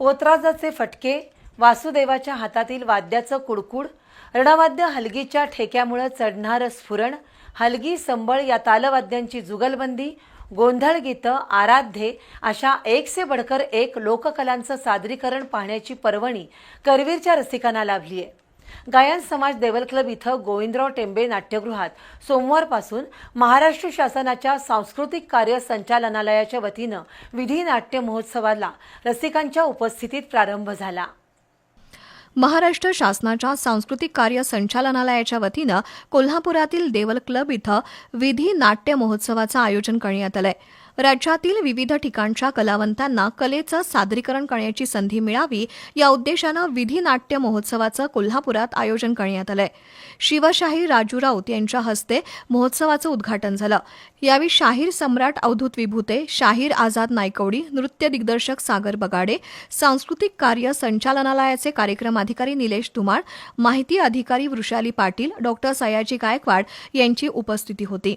पोतराजाचे फटके वासुदेवाच्या हातातील वाद्याचं कुडकुड रणवाद्य हलगीच्या ठेक्यामुळं चढणारं स्फुरण हलगी संबळ या तालवाद्यांची जुगलबंदी गोंधळ गीतं आराध्ये अशा एक से बडकर एक लोककलांचं सादरीकरण पाहण्याची पर्वणी करवीरच्या रसिकांना लाभली आहे गायन समाज देवल क्लब इथं गोविंदराव टेंबे नाट्यगृहात सोमवारपासून महाराष्ट्र शासनाच्या सांस्कृतिक कार्य संचालनालयाच्या वतीनं विधी नाट्य महोत्सवाला रसिकांच्या उपस्थितीत प्रारंभ झाला. महाराष्ट्र शासनाच्या सांस्कृतिक कार्य संचालनालयाच्या वतीनं कोल्हापुरातील देवल क्लब इथं विधी नाट्य महोत्सवाचं आयोजन करण्यात आलंय. राज्यातील विविध ठिकाणच्या कलावंतांना कलेचं सादरीकरण करण्याची संधी मिळावी या उद्देशानं विधी नाट्य महोत्सवाचं कोल्हापुरात आयोजन करण्यात आलंय. शिवशाही राजू राऊत यांच्या हस्ते महोत्सवाचं उद्घाटन झालं. यावेळी शाहीर सम्राट अवधूत विभूते शाहीर आझाद नायकवडी नृत्य दिग्दर्शक सागर बगाडे सांस्कृतिक कार्य संचालनालयाचे कार्यक्रम अधिकारी निलेश धुमाळ माहिती अधिकारी वृषाली पाटील डॉक्टर सयाजी गायकवाड यांची उपस्थिती होती.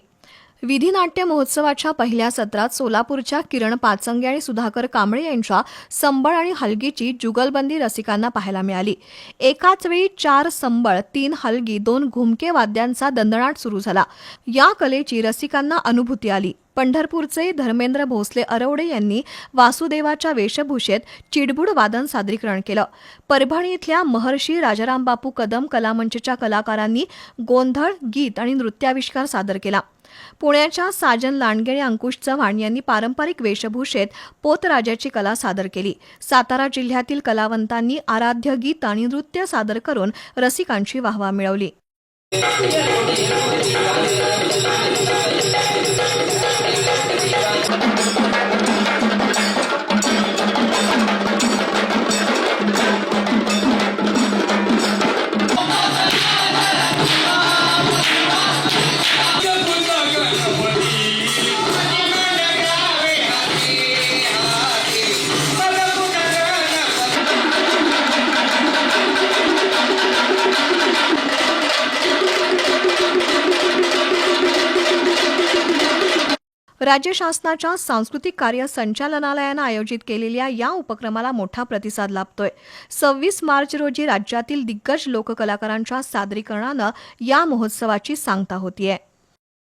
विधी नाट्य महोत्सवाच्या पहिल्या सत्रात सोलापूरच्या किरण पाचंगे आणि सुधाकर कांबळे यांच्या संबळ आणि हलगीची जुगलबंदी रसिकांना पाहायला मिळाली. एकाच वेळी चार संबळ तीन हलगी दोन घुमके वाद्यांचा दंदणाट सुरू झाला. या कलेची रसिकांना अनुभूती आली. पंढरपूरचे धर्मेंद्र भोसले अरवडे यांनी वासुदेवाच्या वेशभूषेत चिडबुड वादन सादरीकरण केलं. परभणी इथल्या महर्षी राजारामबापू कदम कलामंचच्या कलाकारांनी गोंधळ गीत आणि नृत्याविष्कार सादर केला. पुण्याच्या साजन लांडगे आणि अंकुश चव्हाण यांनी पारंपरिक वेशभूषेत पोतराजाची कला सादर केली. सातारा जिल्ह्यातील कलावंतांनी आराध्य गीत आणि नृत्य सादर करून रसिकांची वाहवा मिळवली. राज्य शासनाच्या सांस्कृतिक कार्य संचालनालयानं आयोजित केलेल्या या उपक्रमाला मोठा प्रतिसाद लाभतोय. सव्वीस मार्च रोजी राज्यातील दिग्गज लोककलाकारांच्या सादरीकरणानं या महोत्सवाची सांगता होतीये.